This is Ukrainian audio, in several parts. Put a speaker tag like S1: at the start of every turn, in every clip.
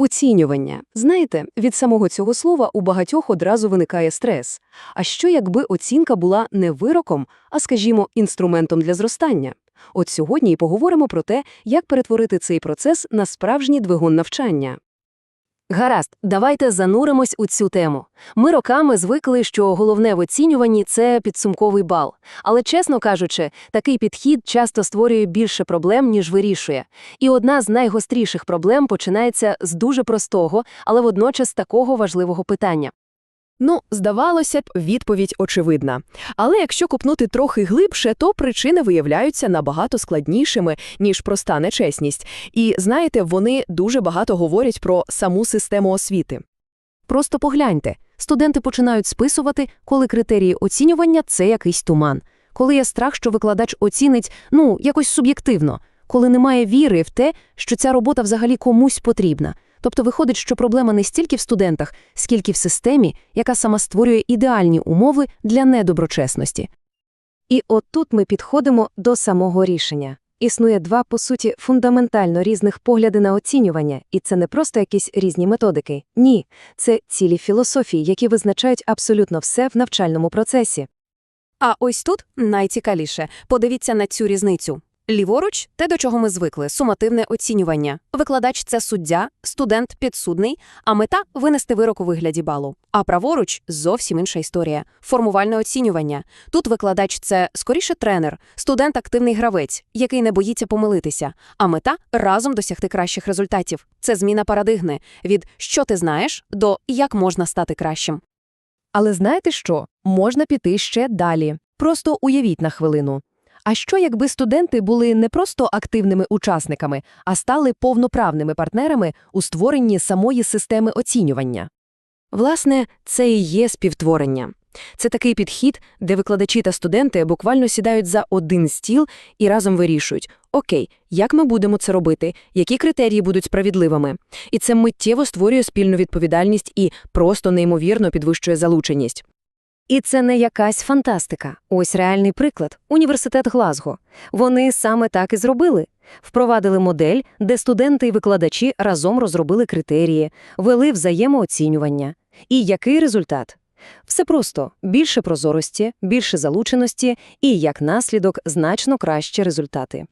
S1: Оцінювання. Знаєте, від самого цього слова у багатьох одразу виникає стрес. А що якби оцінка була не вироком, а, скажімо, інструментом для зростання? От сьогодні і поговоримо про те, як перетворити цей процес на справжній двигун навчання. Гаразд, давайте зануримось у цю тему. Ми роками звикли, що головне в оцінюванні – це підсумковий бал. Але, чесно кажучи, такий підхід часто створює більше проблем, ніж вирішує. І одна з найгостріших проблем починається з дуже простого, але водночас такого важливого питання.
S2: Ну, здавалося б, відповідь очевидна. Але якщо купнути трохи глибше, то причини виявляються набагато складнішими, ніж проста нечесність. І, знаєте, вони дуже багато говорять про саму систему освіти.
S1: Просто погляньте. Студенти починають списувати, коли критерії оцінювання – це якийсь туман. Коли є страх, що викладач оцінить, ну, якось суб'єктивно. Коли немає віри в те, що ця робота взагалі комусь потрібна. Тобто виходить, що проблема не стільки в студентах, скільки в системі, яка сама створює ідеальні умови для недоброчесності. І от тут ми підходимо до самого рішення. Існує два, по суті, фундаментально різних погляди на оцінювання, і це не просто якісь різні методики. Ні, це цілі філософії, які визначають абсолютно все в навчальному процесі.
S3: А ось тут найцікавіше. Подивіться на цю різницю. Ліворуч те, до чого ми звикли сумативне оцінювання. Викладач це суддя, студент підсудний, а мета винести вирок у вигляді балу. А праворуч зовсім інша історія формувальне оцінювання. Тут викладач це скоріше тренер, студент активний гравець, який не боїться помилитися. А мета разом досягти кращих результатів. Це зміна парадигми від що ти знаєш до як можна стати кращим.
S2: Але знаєте що? Можна піти ще далі. Просто уявіть на хвилину. А що, якби студенти були не просто активними учасниками, а стали повноправними партнерами у створенні самої системи оцінювання?
S1: Власне, це і є співтворення. Це такий підхід, де викладачі та студенти буквально сідають за один стіл і разом вирішують, окей, як ми будемо це робити, які критерії будуть справедливими. І це миттєво створює спільну відповідальність і просто неймовірно підвищує залученість. І це не якась фантастика. Ось реальний приклад – університет Глазго. Вони саме так і зробили. Впровадили модель, де студенти і викладачі разом розробили критерії, вели взаємооцінювання. І який результат? Все просто – більше прозорості, більше залученості і, як наслідок, значно кращі результати.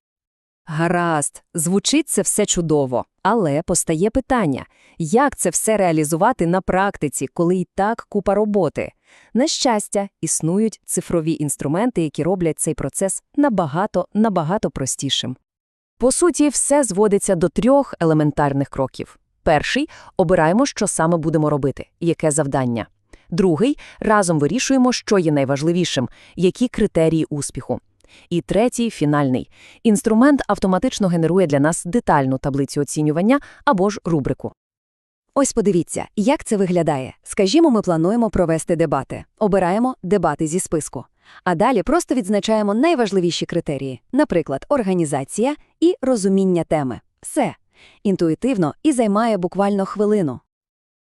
S2: Гаразд, звучить це все чудово, але постає питання, як це все реалізувати на практиці, коли і так купа роботи? На щастя, існують цифрові інструменти, які роблять цей процес набагато-набагато простішим. По суті, все зводиться до трьох елементарних кроків. Перший – обираємо, що саме будемо робити, яке завдання. Другий – разом вирішуємо, що є найважливішим, які критерії успіху. І третій, фінальний. Інструмент автоматично генерує для нас детальну таблицю оцінювання або ж рубрику.
S1: Ось подивіться, як це виглядає. Скажімо, ми плануємо провести дебати. Обираємо дебати зі списку. А далі просто відзначаємо найважливіші критерії, наприклад, організація і розуміння теми. Все. Інтуїтивно і займає буквально хвилину.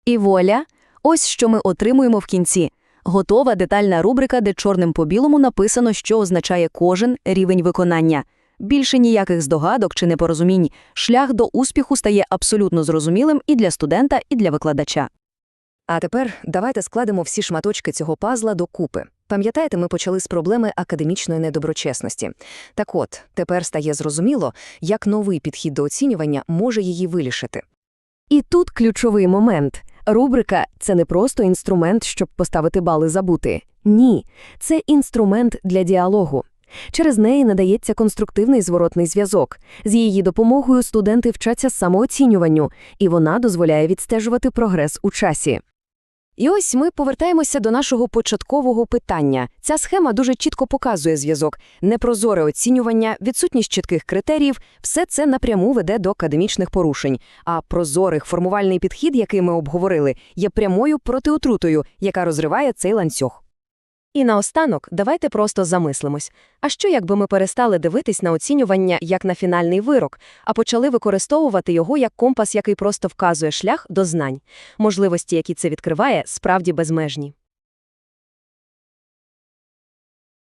S1: І воля – ось що ми отримуємо в кінці. Готова детальна рубрика, де чорним по білому написано, що означає кожен рівень виконання. Більше ніяких здогадок чи непорозумінь. Шлях до успіху стає абсолютно зрозумілим і для студента, і для викладача. А тепер давайте складемо всі шматочки цього пазла докупи. Пам'ятаєте, ми почали з проблеми академічної недоброчесності. Так от, тепер стає зрозуміло, як новий підхід до оцінювання може її вирішити. І тут ключовий момент. Рубрика це не просто інструмент, щоб поставити бали забути. Ні, це інструмент для діалогу. Через неї надається конструктивний зворотний зв'язок. З її допомогою студенти вчаться самооцінюванню, і вона дозволяє відстежувати прогрес у часі. І ось ми повертаємося до нашого початкового питання. Ця схема дуже чітко показує зв'язок. Непрозоре оцінювання, відсутність чітких критеріїв все це напряму веде до академічних порушень. А прозорих формувальний підхід, який ми обговорили, є прямою протиотрутою, яка розриває цей ланцюг. І наостанок давайте просто замислимось. А що, якби ми перестали дивитись на оцінювання як на фінальний вирок, а почали використовувати його як компас, який просто вказує шлях до знань? Можливості, які це відкриває, справді безмежні.